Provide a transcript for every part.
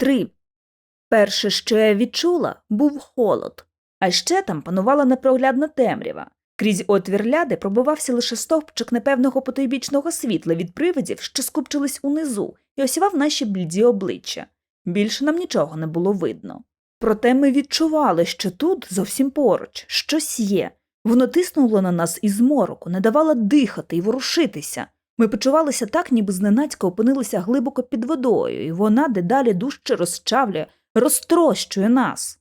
Три. Перше, що я відчула, був холод, а ще там панувала непроглядна темрява. Крізь отвір ляди пробивався лише стовпчик непевного потойбічного світла від привидів, що скупчились унизу, і осівав наші бліді обличчя. Більше нам нічого не було видно. Проте ми відчували, що тут, зовсім поруч, щось є. Воно тиснуло на нас із мороку, не давало дихати і ворушитися. Ми почувалися так, ніби зненацька опинилися глибоко під водою, і вона дедалі дужче розчавлює, розтрощує нас.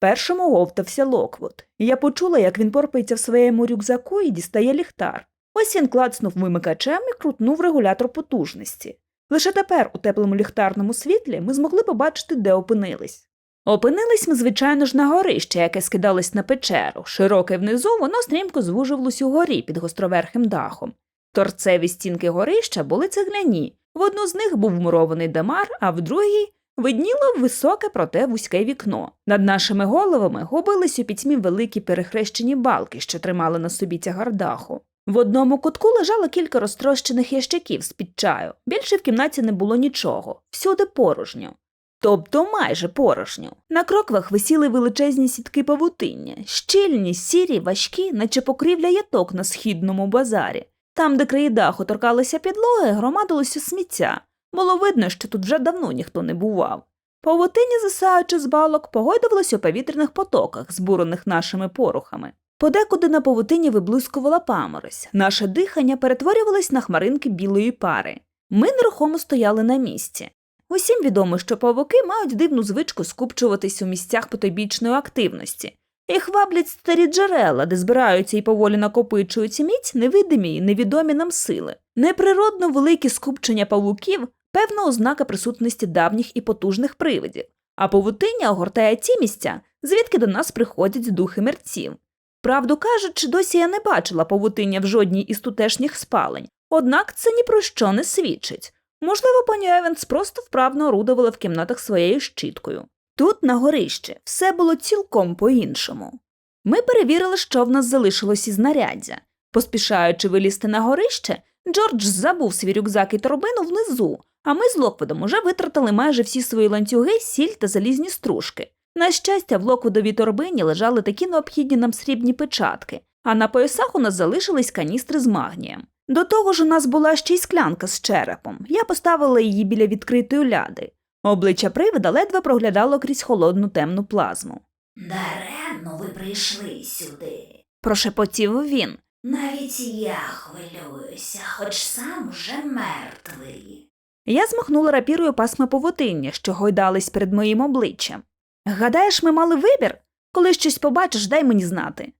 Першим оговтався Локвуд, і я почула, як він порпається в своєму рюкзаку і дістає ліхтар. Ось він клацнув вимикачем і крутнув регулятор потужності. Лише тепер, у теплому ліхтарному світлі, ми змогли побачити, де опинились. Опинились ми, звичайно ж, на горище, яке скидалось на печеру. Широке внизу, воно стрімко звужувалось угорі під гостроверхим дахом. Торцеві стінки горища були цегляні. В одну з них був вмурований дамар, а в другій видніло високе, проте вузьке вікно. Над нашими головами губились у пітьмі великі перехрещені балки, що тримали на собі тягар даху. В одному кутку лежало кілька розтрощених ящиків з-під чаю. Більше в кімнаті не було нічого, всюди порожньо. Тобто майже порожньо. На кроквах висіли величезні сітки павутиння, щільні, сірі, важкі, наче покрівля яток на східному базарі. Там, де краї даху торкалися підлоги, громадилося сміття. Було видно, що тут вже давно ніхто не бував. Павутиння, засаючи з балок, погойдувалось у повітряних потоках, збурених нашими порохами. Подекуди на павутині виблискувала паморозь. Наше дихання перетворювалось на хмаринки білої пари. Ми нерухомо стояли на місці. Усім відомо, що павуки мають дивну звичку скупчуватись у місцях потойбічної активності. Їх ваблять старі джерела, де збираються і поволі накопичуються міць невидимі й невідомі нам сили. Неприродно великі скупчення павуків певна ознака присутності давніх і потужних привидів, а павутиння огортає ті місця, звідки до нас приходять духи мерців. Правду кажучи, досі я не бачила павутиння в жодній із тутешніх спалень, однак це ні про що не свідчить. Можливо, пані Евенс просто вправно орудувала в кімнатах своєю щіткою. Тут, на горищі, все було цілком по-іншому. Ми перевірили, що в нас залишилось із знаряддя. Поспішаючи вилізти на горище, Джордж забув свій рюкзак і торбину внизу, а ми з Локводом уже витратили майже всі свої ланцюги, сіль та залізні стружки. На щастя, в Локводовій торбині лежали такі необхідні нам срібні печатки, а на поясах у нас залишились каністри з магнієм. До того ж, у нас була ще й склянка з черепом. Я поставила її біля відкритої ляди. Обличчя привида ледве проглядало крізь холодну темну плазму. Даремно ви прийшли сюди. Прошепотів він. Навіть я хвилююся, хоч сам уже мертвий. Я змахнула рапірою пасми повутиння, що гойдались перед моїм обличчям. Гадаєш, ми мали вибір? Коли щось побачиш, дай мені знати.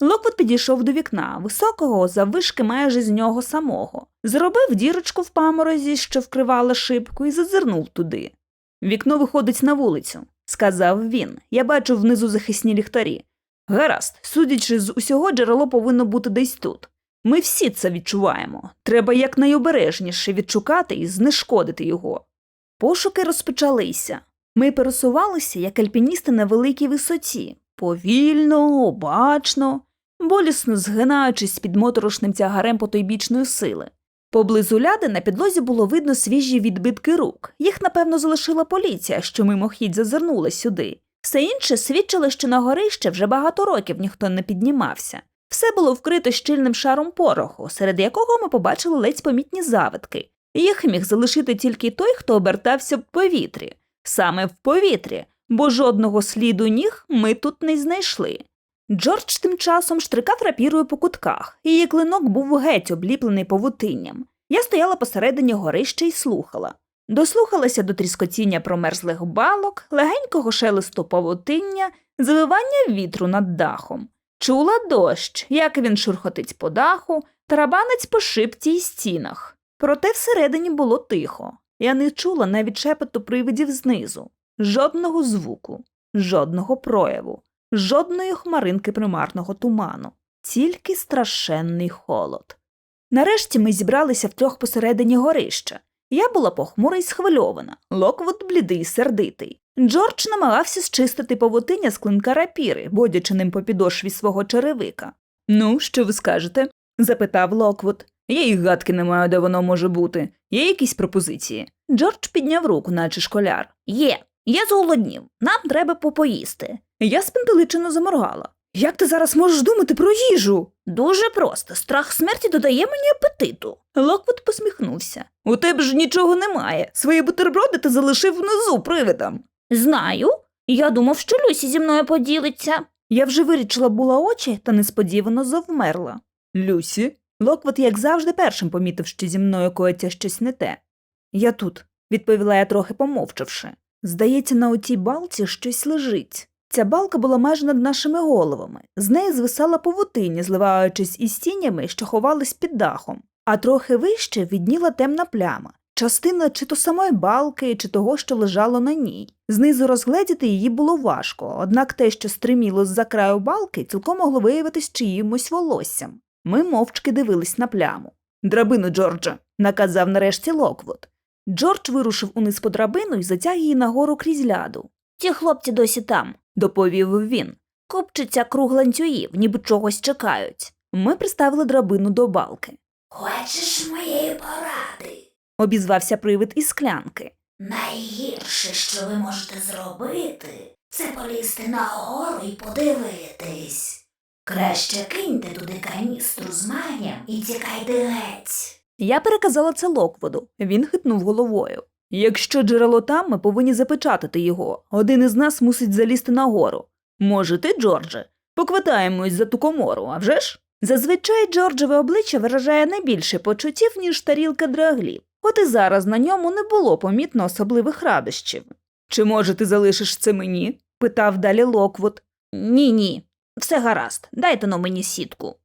Локвуд підійшов до вікна, високого, заввишки майже з нього самого, зробив дірочку в паморозі, що вкривала шибку, і зазирнув туди. Вікно виходить на вулицю, сказав він. Я бачу внизу захисні ліхтарі. Гаразд, судячи з усього, джерело повинно бути десь тут. Ми всі це відчуваємо. Треба якнайобережніше відшукати і знешкодити його. Пошуки розпочалися. Ми пересувалися, як альпіністи на великій висоті, повільно, обачно, болісно згинаючись під моторошним тягарем потойбічної сили. Поблизу ляди на підлозі було видно свіжі відбитки рук. Їх, напевно, залишила поліція, що мимохідь зазирнула сюди. Все інше свідчило, що на горище вже багато років ніхто не піднімався. Все було вкрито щільним шаром пороху, серед якого ми побачили ледь помітні завитки. Їх міг залишити тільки той, хто обертався в повітрі, саме в повітрі, бо жодного сліду ніг ми тут не знайшли. Джордж тим часом штрикав рапірою по кутках, її клинок був геть обліплений павутинням. Я стояла посередині горища і слухала. Дослухалася до тріскотіння промерзлих балок, легенького шелесту павутиння, завивання вітру над дахом. Чула дощ, як він шурхотить по даху, тарабанець по шипці й стінах. Проте всередині було тихо. Я не чула навіть шепоту привидів знизу. Жодного звуку, жодного прояву, жодної хмаринки примарного туману, тільки страшенний холод. Нарешті ми зібралися втрьох посередині горища. Я була похмура й схвильована, Локвуд блідий й сердитий. Джордж намагався зчистити павутиння з клинка рапіри, бодячи ним по підошві свого черевика. Ну, що ви скажете? запитав Локвуд. Я й гадки не маю, де воно може бути. Є якісь пропозиції? Джордж підняв руку, наче школяр. Є. Я зголоднів, нам треба попоїсти. Я спантеличено заморгала. Як ти зараз можеш думати про їжу? Дуже просто. Страх смерті додає мені апетиту. Локвуд посміхнувся. У тебе ж нічого немає. Свої бутерброди ти залишив внизу привидам. Знаю. Я думав, що Люсі зі мною поділиться. Я вже вирічила була очі та несподівано завмерла. Люсі? Локвуд, як завжди, першим помітив, що зі мною коїться щось не те. Я тут, відповіла я трохи помовчавши. Здається, на отій балці щось лежить. Ця балка була майже над нашими головами. З неї звисала павутиня, зливаючись із тінями, що ховались під дахом, а трохи вище відніла темна пляма. Частина чи то самої балки, чи того, що лежало на ній. Знизу розгледіти її було важко, однак те, що стриміло з-за краю балки, цілком могло виявитись чиїмось волоссям. Ми мовчки дивились на пляму. Драбину, Джорджа, наказав нарешті Локвуд. Джордж вирушив униз по драбину і затяг її нагору крізь ляду. Ті хлопці досі там, доповів він. Копчиться круг ланцюгів, ніби чогось чекають. Ми приставили драбину до балки. Хочеш моєї поради? Обізвався привид із склянки. Найгірше, що ви можете зробити, це полізти нагору і подивитись. Краще киньте туди каністру з магнієм і тікайте геть. Я переказала це Локвуду. Він хитнув головою. Якщо джерело там, ми повинні запечатати його. Один із нас мусить залізти нагору. Може, ти, Джордже, поквитаємось за ту комору, а вже ж? Зазвичай Джорджеве обличчя виражає не більше почуттів, ніж тарілка драглів. От і зараз на ньому не було помітно особливих радощів. Чи може ти залишиш це мені? питав далі Локвуд. Ні, ні. Все гаразд, дайте но мені сітку.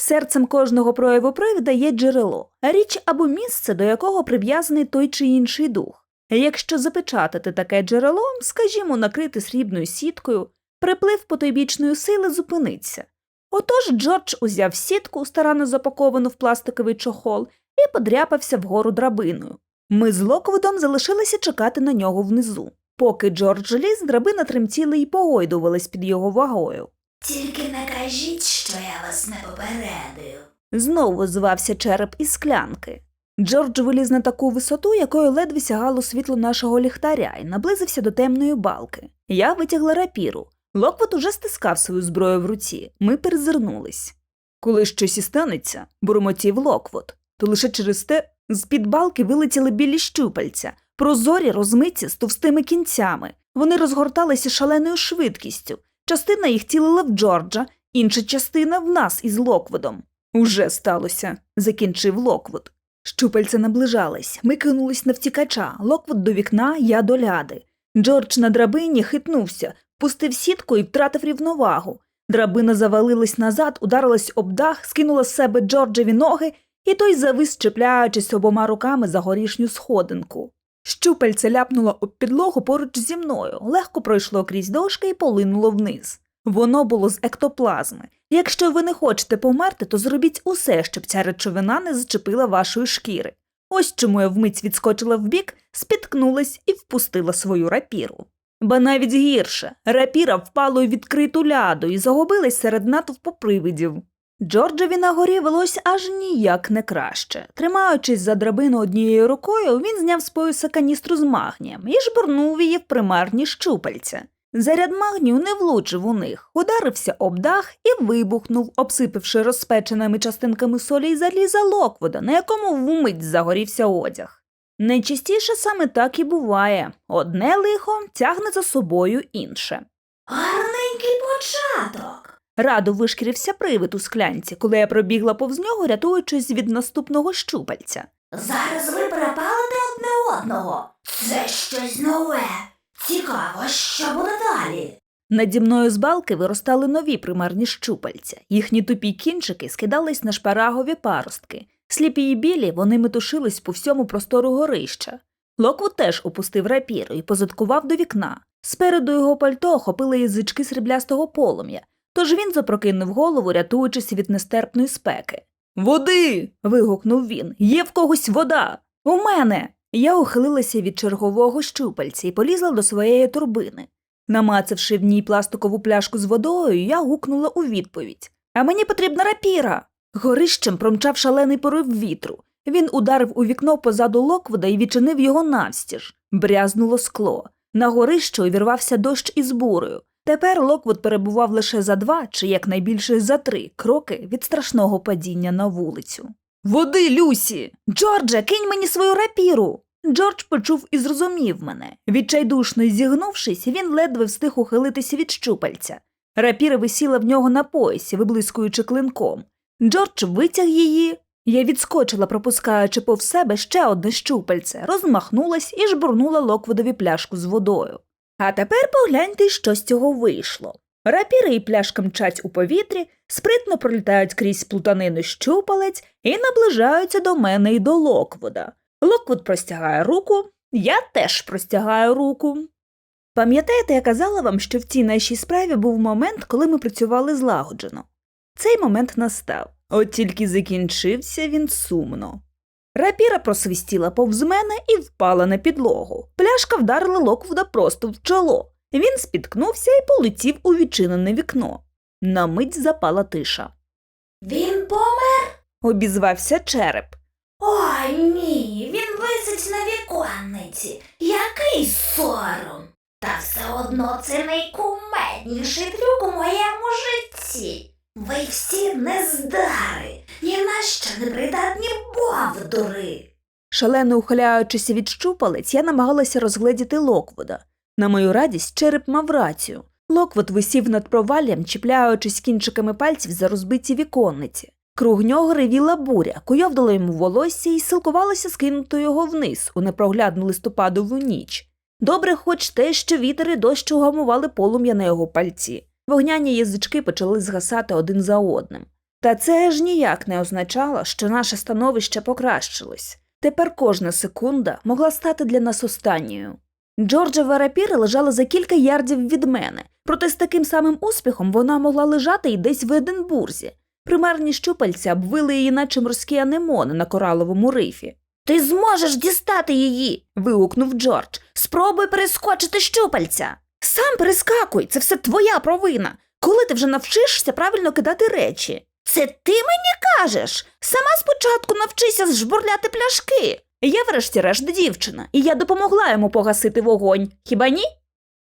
Серцем кожного прояву привида є джерело, річ або місце, до якого прив'язаний той чи інший дух. Якщо запечатати таке джерело, скажімо, накрити срібною сіткою, приплив потойбічної сили зупиниться. Отож Джордж узяв сітку, старанно запаковану в пластиковий чохол, і подряпався вгору драбиною. Ми з Локвудом залишилися чекати на нього внизу. Поки Джордж ліз, драбина тремтіла і погойдувалась під його вагою. Тільки не кажіть, що я вас не попередив. Знову звався череп із склянки. Джордж виліз на таку висоту, якою ледве сягало світло нашого ліхтаря, і наблизився до темної балки. Я витягла рапіру. Локвот уже стискав свою зброю в руці. Ми перезирнулись. Коли щось і станеться, бурмотів Локвот, то лише через те з-під балки вилетіли білі щупальця, прозорі розмиті з товстими кінцями. Вони розгорталися шаленою швидкістю. Частина їх цілила в Джорджа, інша частина в нас із Локвудом. Уже сталося, закінчив Локвуд. Щупальця наближались. Ми кинулись на втікача. Локвуд до вікна, я до ляди. Джордж на драбині хитнувся, пустив сітку і втратив рівновагу. Драбина завалилась назад, ударилась об дах, скинула з себе Джорджеві ноги, і той завис, чіпляючись обома руками за горішню сходинку. Щупальце ляпнуло об підлогу поруч зі мною, легко пройшло крізь дошки і полинуло вниз. Воно було з ектоплазми. Якщо ви не хочете померти, то зробіть усе, щоб ця речовина не зачепила вашої шкіри. Ось чому я вмить відскочила вбік, спіткнулась і впустила свою рапіру. Ба навіть гірше, рапіра впала у відкриту ляду і загубилась серед натовпу привидів. Джорджеві на горі велось аж ніяк не краще. Тримаючись за драбину однією рукою, він зняв з пояса каністру з магнієм і жбурнув її в примарні щупальця. Заряд магнію не влучив у них, ударився об дах і вибухнув, обсипавши розпеченими частинками солі й заліза Локвода, на якому вмить загорівся одяг. Найчастіше саме так і буває одне лихо тягне за собою інше. Гарненький початок. Радо вишкірився привид у склянці, коли я пробігла повз нього, рятуючись від наступного щупальця. Зараз ви перепалите одне одного. Це щось нове. Цікаво, що буде далі. Наді мною з балки виростали нові примарні щупальця. Їхні тупі кінчики скидались на шпарагові паростки. Сліпі й білі вони метушились по всьому простору горища. Локвуд теж опустив рапіру і позадкував до вікна. Спереду його пальто охопили язички сріблястого полум'я, тож він запрокинув голову, рятуючись від нестерпної спеки. Води. вигукнув він. Є в когось вода. У мене. Я ухилилася від чергового щупальця і полізла до своєї турбини. Намацавши в ній пластикову пляшку з водою, я гукнула у відповідь А мені потрібна рапіра. Горищем промчав шалений порив вітру. Він ударив у вікно позаду Локвуда і відчинив його навстіж. Брязнуло скло. На горище увірвався дощ із бурою. Тепер Локвуд перебував лише за два чи якнайбільше за три кроки від страшного падіння на вулицю. Води, Люсі! Джордже, кинь мені свою рапіру. Джордж почув і зрозумів мене. Відчайдушно зігнувшись, він ледве встиг ухилитися від щупальця. Рапіра висіла в нього на поясі, виблискуючи клинком. Джордж витяг її. Я відскочила, пропускаючи повз себе ще одне щупальце, розмахнулась і жбурнула Локвудові пляшку з водою. А тепер погляньте, що з цього вийшло. Рапіри і пляшка мчать у повітрі, спритно пролітають крізь плутанину щупалець і наближаються до мене і до Локвуда. Локвуд простягає руку, я теж простягаю руку. Пам'ятаєте, я казала вам, що в цій нашій справі був момент, коли ми працювали злагоджено. Цей момент настав, от тільки закінчився він сумно. Рапіра просвистіла повз мене і впала на підлогу. Пляшка вдарила Локвуда просто в чоло. Він спіткнувся і полетів у відчинене вікно. На мить запала тиша. Він помер? Обізвався череп. Ой, ні, він висить на віконниці. Який сором. Та все одно це найкумедніший трюк у моєму житті. Ви всі нездари, ні на що не придатні бовдури. Шалено ухиляючися від щупалець, я намагалася розгледіти Локвуда. На мою радість, череп мав рацію. Локвуд висів над проваллям, чіпляючись кінчиками пальців за розбиті віконниці. Круг нього ревіла буря, куйовдала йому волосся і силкувалася скинути його вниз у непроглядну листопадову ніч. Добре, хоч те, що вітер і дощ угамували полум'я на його пальці. Вогняні язички почали згасати один за одним. Та це ж ніяк не означало, що наше становище покращилось. Тепер кожна секунда могла стати для нас останньою. Джорджева рапіра лежала за кілька ярдів від мене, проте з таким самим успіхом вона могла лежати і десь в Единбурзі. Примарні щупальця обвили її, наче морські анемони на кораловому рифі. Ти зможеш дістати її. вигукнув Джордж. Спробуй перескочити щупальця. Сам перескакуй, це все твоя провина. Коли ти вже навчишся правильно кидати речі? Це ти мені кажеш? Сама спочатку навчися зжбурляти пляшки. Я, врешті-решт, дівчина, і я допомогла йому погасити вогонь. Хіба ні?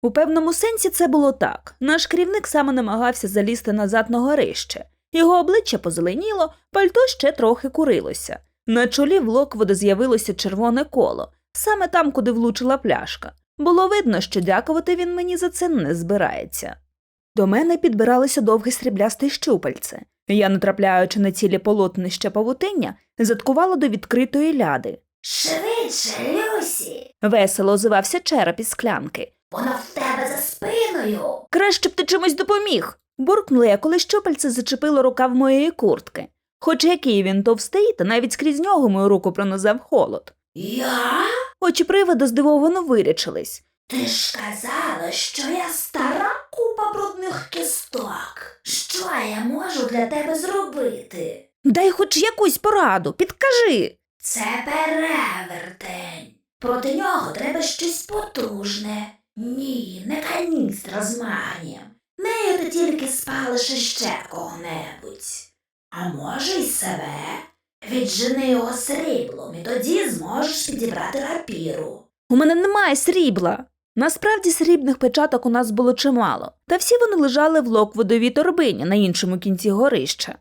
У певному сенсі це було так. Наш керівник саме намагався залізти назад на горище. Його обличчя позеленіло, пальто ще трохи курилося. На чолі в Локвода з'явилося червоне коло, саме там, куди влучила пляшка. Було видно, що дякувати він мені за це не збирається. До мене підбиралося довге сріблясте щупальце. Я, натрапляючи на цілі полотнища павутиння, заткувала до відкритої ляди. Швидше, Люсі. Весело озивався череп із склянки. Воно в тебе за спиною. Краще б ти чимось допоміг. буркнула я, коли щупальце зачепило рукав моєї куртки. Хоч який він товстий, та навіть скрізь нього мою руку пронизав холод. Я? Очі привида здивовано вирячились. Ти ж казала, що я стара купа брудних кісток. Що я можу для тебе зробити? Дай хоч якусь пораду, підкажи. Це перевертень. Проти нього треба щось потужне. Ні, не каністра з магнієм. Нею ти тільки спалиш іще кого-небудь. А може й себе. Віджени його сріблом, і тоді зможеш підібрати рапіру. У мене немає срібла. Насправді срібних печаток у нас було чимало, та всі вони лежали в локводовій торбині на іншому кінці горища.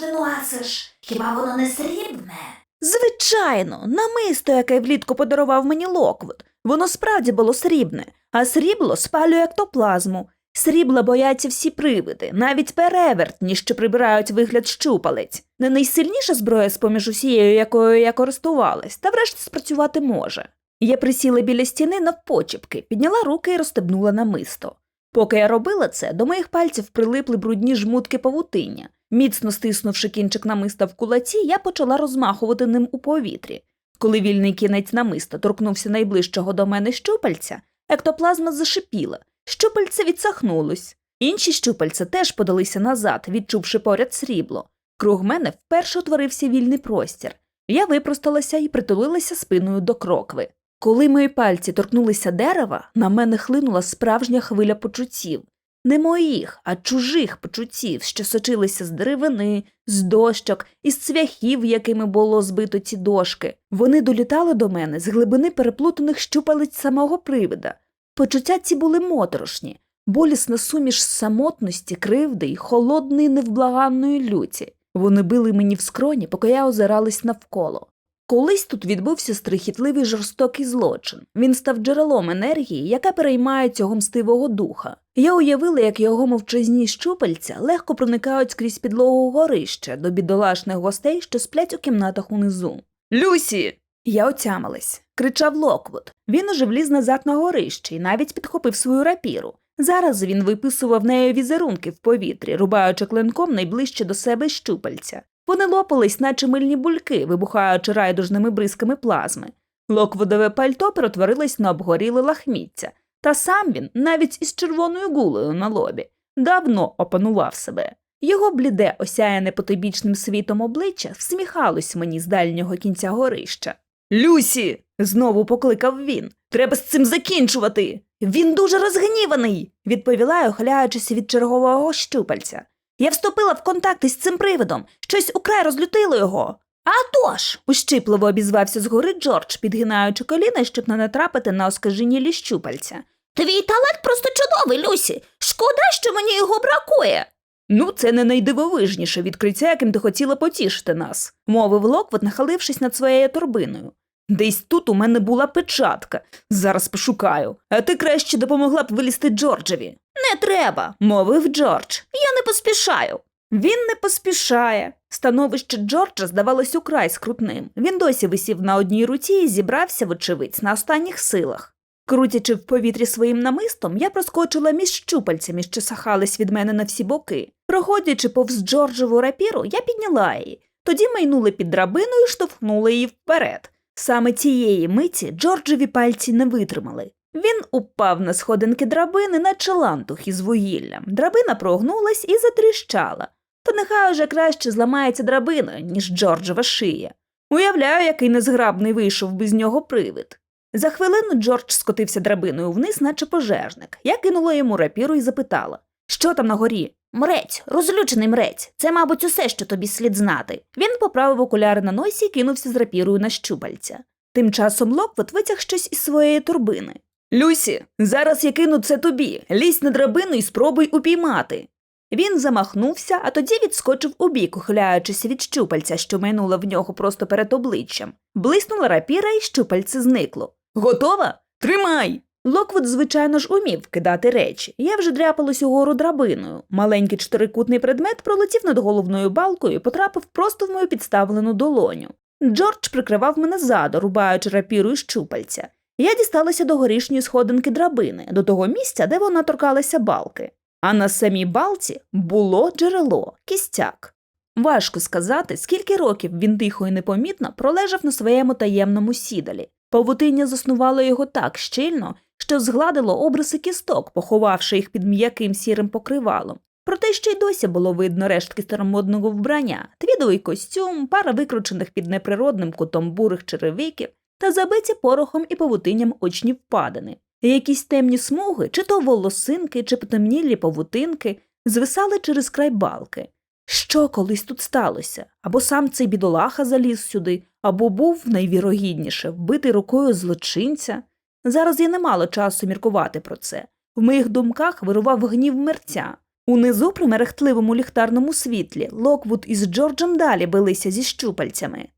Ти носиш. Хіба воно не срібне? Звичайно, намисто, яке влітку подарував мені Локвуд. Воно справді було срібне, а срібло спалює ектоплазму. Срібла бояться всі привиди, навіть перевертні, що прибирають вигляд щупалець. Не найсильніша зброя з-поміж усією, якою я користувалась, та врешті спрацювати може. Я присіла біля стіни навпочіпки, підняла руки і розстебнула намисто. Поки я робила це, до моїх пальців прилипли брудні жмутки павутиння. Міцно стиснувши кінчик намиста в кулаці, я почала розмахувати ним у повітрі. Коли вільний кінець намиста торкнувся найближчого до мене щупальця, ектоплазма зашипіла, щупальце відсахнулось. Інші щупальця теж подалися назад, відчувши поряд срібло. Круг мене вперше утворився вільний простір. Я випросталася і притулилася спиною до крокви. Коли мої пальці торкнулися дерева, на мене хлинула справжня хвиля почуттів. Не моїх, а чужих почуттів, що сочилися з деревини, з дощок, із цвяхів, якими було збито ці дошки. Вони долітали до мене з глибини переплутаних щупалець самого привида. Почуття ці були моторошні, болісна суміш самотності, кривди й холодної невблаганної люті. Вони били мені в скроні, поки я озиралась навколо. Колись тут відбувся страхітливий жорстокий злочин. Він став джерелом енергії, яка переймає цього мстивого духа. Я уявила, як його мовчазні щупальця легко проникають скрізь підлогу горища до бідолашних гостей, що сплять у кімнатах унизу. Люсі. Я отямилась. Кричав Локвуд. Він уже вліз назад на горище і навіть підхопив свою рапіру. Зараз він виписував нею візерунки в повітрі, рубаючи клинком найближче до себе щупальця. Вони лопались, наче мильні бульки, вибухаючи райдужними бризками плазми. Локвудове пальто перетворилось на обгоріле лахміття, та сам він, навіть із червоною гулею на лобі, давно опанував себе. Його бліде, осяяне потойбічним світом обличчя, всміхалось мені з дальнього кінця горища. Люсі. знову покликав він. Треба з цим закінчувати. Він дуже розгніваний, відповіла, охиляючись від чергового щупальця. Я вступила в контакт із цим привидом, щось украй розлютило його. А тож, ущипливо обізвався згори Джордж, підгинаючи коліна, щоб не натрапити на оскаженілі щупальця. Твій талант просто чудовий, Люсі. Шкода, що мені його бракує. Ну, це не найдивовижніше відкриття, яким ти хотіла потішити нас, мовив Локвот, нахилившись над своєю торбиною. Десь тут у мене була печатка. Зараз пошукаю. А ти краще допомогла б вилізти Джорджеві. Не треба. Мовив Джордж. Я не поспішаю. Він не поспішає. Становище Джорджа здавалось украй скрутним. Він досі висів на одній руці і зібрався, вочевидь, на останніх силах. Крутячи в повітрі своїм намистом, я проскочила між щупальцями, що сахались від мене на всі боки. Проходячи повз Джорджеву рапіру, я підняла її. Тоді майнули під драбину і штовхнули її вперед. Саме цієї миті Джорджеві пальці не витримали. Він упав на сходинки драбини, наче лантух із вугіллям. Драбина прогнулась і затріщала. То нехай уже краще зламається драбина, ніж Джорджева шия. Уявляю, який незграбний вийшов без нього привид. За хвилину Джордж скотився драбиною вниз, наче пожежник. Я кинула йому рапіру і запитала Що там на горі? Мрець, розлючений мрець. Це, мабуть, усе, що тобі слід знати. Він поправив окуляри на носі і кинувся з рапірою на щупальця. Тим часом Локвот витяг щось із своєї турбини. Люсі, зараз я кину це тобі. Лізь на драбину і спробуй упіймати. Він замахнувся, а тоді відскочив у бік, ухиляючись від щупальця, що майнуло в нього просто перед обличчям. Блиснула рапіра, і щупальце зникло. Готова? Тримай! Локвуд, звичайно ж, умів кидати речі. Я вже дряпалась угору драбиною. Маленький чотирикутний предмет пролетів над головною балкою і потрапив просто в мою підставлену долоню. Джордж прикривав мене ззаду, рубаючи рапірою щупальця. Я дісталася до горішньої сходинки драбини, до того місця, де вона торкалася балки. А на самій балці було джерело, кістяк. Важко сказати, скільки років він тихо і непомітно пролежав на своєму таємному сідалі. Павутиння заснувало його так щільно, що згладило обриси кісток, поховавши їх під м'яким сірим покривалом. Проте ще й досі було видно рештки старомодного вбрання, твідовий костюм, пара викручених під неприродним кутом бурих черевиків та забиті порохом і павутинням очні впадини. Якісь темні смуги, чи то волосинки, чи потемнілі павутинки, звисали через край балки. Що колись тут сталося? Або сам цей бідолаха заліз сюди, або був, найвірогідніше, вбитий рукою злочинця. Зараз я не мала часу міркувати про це. В моїх думках вирував гнів мерця. Унизу при мерехтливому ліхтарному світлі Локвуд із Джорджем далі билися зі щупальцями.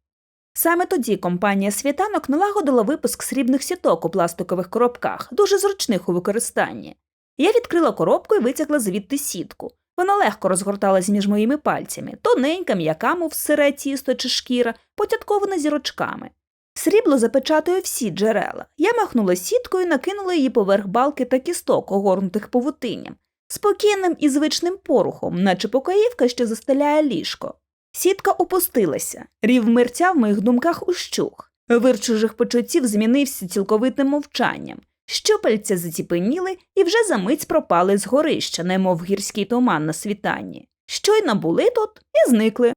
Саме тоді компанія світанок налагодила випуск срібних сіток у пластикових коробках, дуже зручних у використанні. Я відкрила коробку і витягла звідти сітку. Вона легко розгорталась між моїми пальцями, тоненька, м'яка, мов сире тісто чи шкіра, потяткована зірочками. Срібло запечатує всі джерела. Я махнула сіткою накинула її поверх балки та кісток, огорнутих павутинням, спокійним і звичним порухом, наче покоївка, що застеляє ліжко. Сітка опустилася, рів мерця в моїх думках ущух. Вир чужих почуттів змінився цілковитим мовчанням. Щупальця заціпеніли і вже за мить пропали з горища, немов гірський туман на світанні. Щойно були тут і зникли.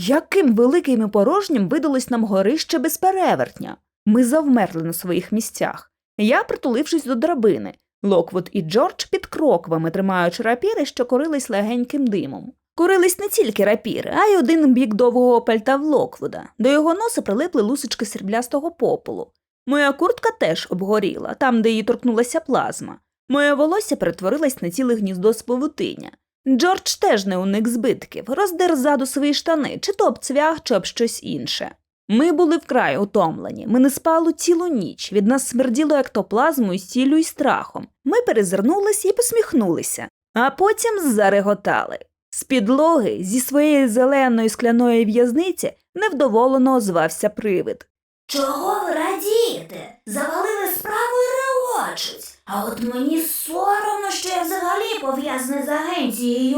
Яким великим і порожнім видалось нам горище без перевертня. Ми завмерли на своїх місцях. Я, притулившись до драбини, Локвуд і Джордж під кроквами, тримаючи рапіри, що корились легеньким димом. Курились не тільки рапіри, а й один бік довгого пальта в Локвуда. До його носа прилипли лусочки сріблястого попелу. Моя куртка теж обгоріла, там, де її торкнулася плазма. Моє волосся перетворилось на ціле гніздо з павутиння. Джордж теж не уник збитків, роздер ззаду свої штани, чи то об цвях, чи об щось інше. Ми були вкрай утомлені. Ми не спали цілу ніч. Від нас смерділо ектоплазмою, сіллю і страхом. Ми перезирнулись і посміхнулися, а потім зареготали. З підлоги зі своєї зеленої скляної в'язниці невдоволено озвався привид. Чого ви радієте? Завалили справу і регочуть. А от мені соромно, що я взагалі пов'язаний з агенцією і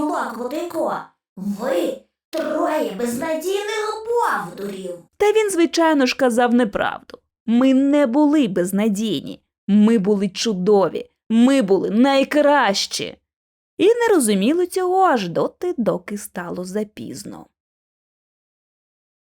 Ви троє безнадійних повдурів. Та він, звичайно ж, казав неправду. Ми не були безнадійні, ми були чудові, ми були найкращі. І не розуміли цього аж доти, доки стало запізно.